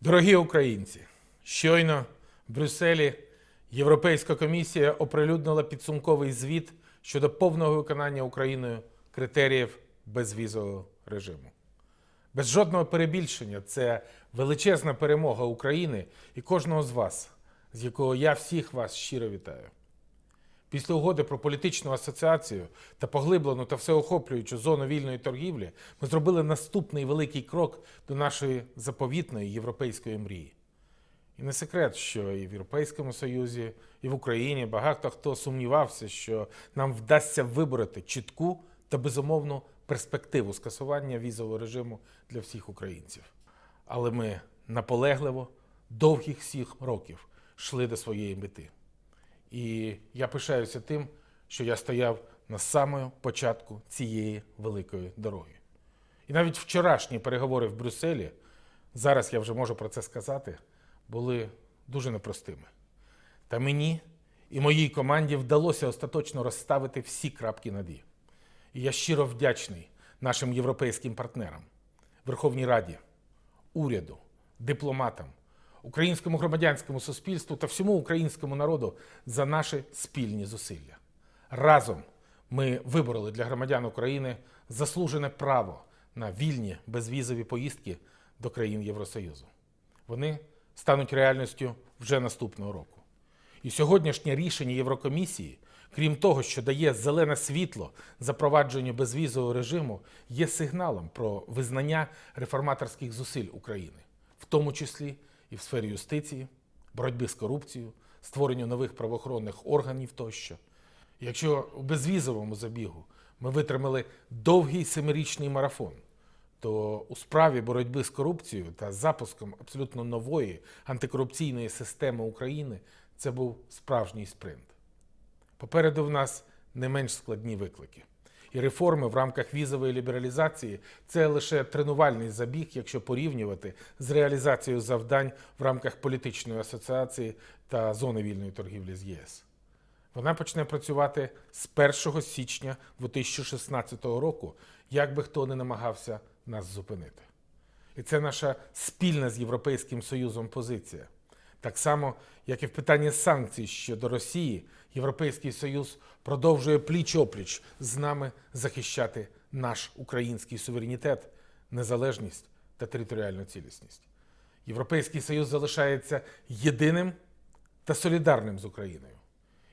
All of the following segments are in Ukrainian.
Дорогі українці, щойно в Брюсселі Європейська комісія оприлюднила підсумковий звіт щодо повного виконання Україною критеріїв безвізового режиму. Без жодного перебільшення це величезна перемога України і кожного з вас, з якого я всіх вас щиро вітаю. Після угоди про політичну асоціацію та поглиблену та всеохоплюючу зону вільної торгівлі ми зробили наступний великий крок до нашої заповітної європейської мрії. І не секрет, що і в Європейському Союзі, і в Україні багато хто сумнівався, що нам вдасться вибороти чітку та безумовну перспективу скасування візового режиму для всіх українців. Але ми наполегливо довгих сіх років йшли до своєї мети. І я пишаюся тим, що я стояв на самому початку цієї великої дороги. І навіть вчорашні переговори в Брюсселі, зараз я вже можу про це сказати, були дуже непростими. Та мені і моїй команді вдалося остаточно розставити всі крапки над «і». І я щиро вдячний нашим європейським партнерам, Верховній Раді, уряду, дипломатам, українському громадянському суспільству та всьому українському народу за наші спільні зусилля. Разом ми вибороли для громадян України заслужене право на вільні безвізові поїздки до країн Євросоюзу. Вони стануть реальністю вже наступного року. І сьогоднішнє рішення Єврокомісії, крім того, що дає зелене світло запровадженню безвізового режиму, є сигналом про визнання реформаторських зусиль України, в тому числі і в сфері юстиції, боротьби з корупцією, створенню нових правоохоронних органів тощо. Якщо у безвізовому забігу ми витримали довгий семирічний марафон, то у справі боротьби з корупцією та запуском абсолютно нової антикорупційної системи України це був справжній спринт. Попереду в нас не менш складні виклики. І реформи в рамках візової лібералізації це лише тренувальний забіг, якщо порівнювати з реалізацією завдань в рамках політичної асоціації та зони вільної торгівлі з ЄС. Вона почне працювати з 1 січня 2016 року, як би хто не намагався нас зупинити. І це наша спільна з Європейським Союзом позиція. Так само, як і в питанні санкцій щодо Росії, Європейський Союз продовжує пліч-опліч з нами захищати наш український суверенітет, незалежність та територіальну цілісність. Європейський Союз залишається єдиним та солідарним з Україною.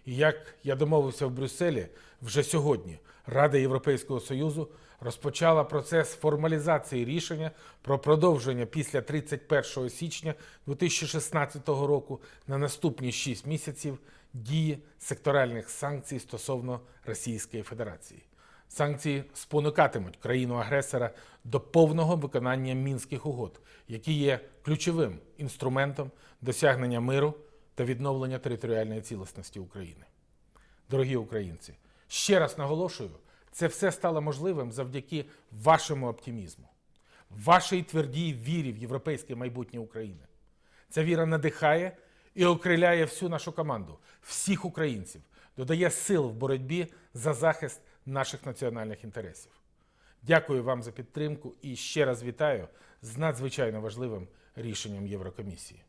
І як я домовився в Брюсселі, вже сьогодні Рада Європейського Союзу розпочала процес формалізації рішення про продовження після 31 січня 2016 року на наступні 6 місяців дії секторальних санкцій стосовно Російської Федерації. Санкції спонукатимуть країну-агресора до повного виконання мінських угод, які є ключовим інструментом досягнення миру та відновлення територіальної цілісності України. Дорогі українці, ще раз наголошую, це все стало можливим завдяки вашому оптимізму, вашій твердій вірі в європейське майбутнє України. Ця віра надихає і окриляє всю нашу команду, всіх українців, додає сил в боротьбі за захист наших національних інтересів. Дякую вам за підтримку і ще раз вітаю з надзвичайно важливим рішенням Єврокомісії.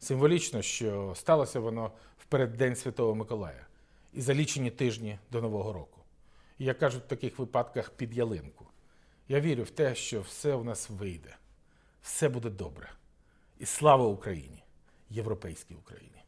Символічно, що сталося воно в переддень Святого Миколая і за лічені тижні до Нового року. І як кажуть в таких випадках під ялинку. Я вірю в те, що все у нас вийде, все буде добре. І слава Україні, європейській Україні!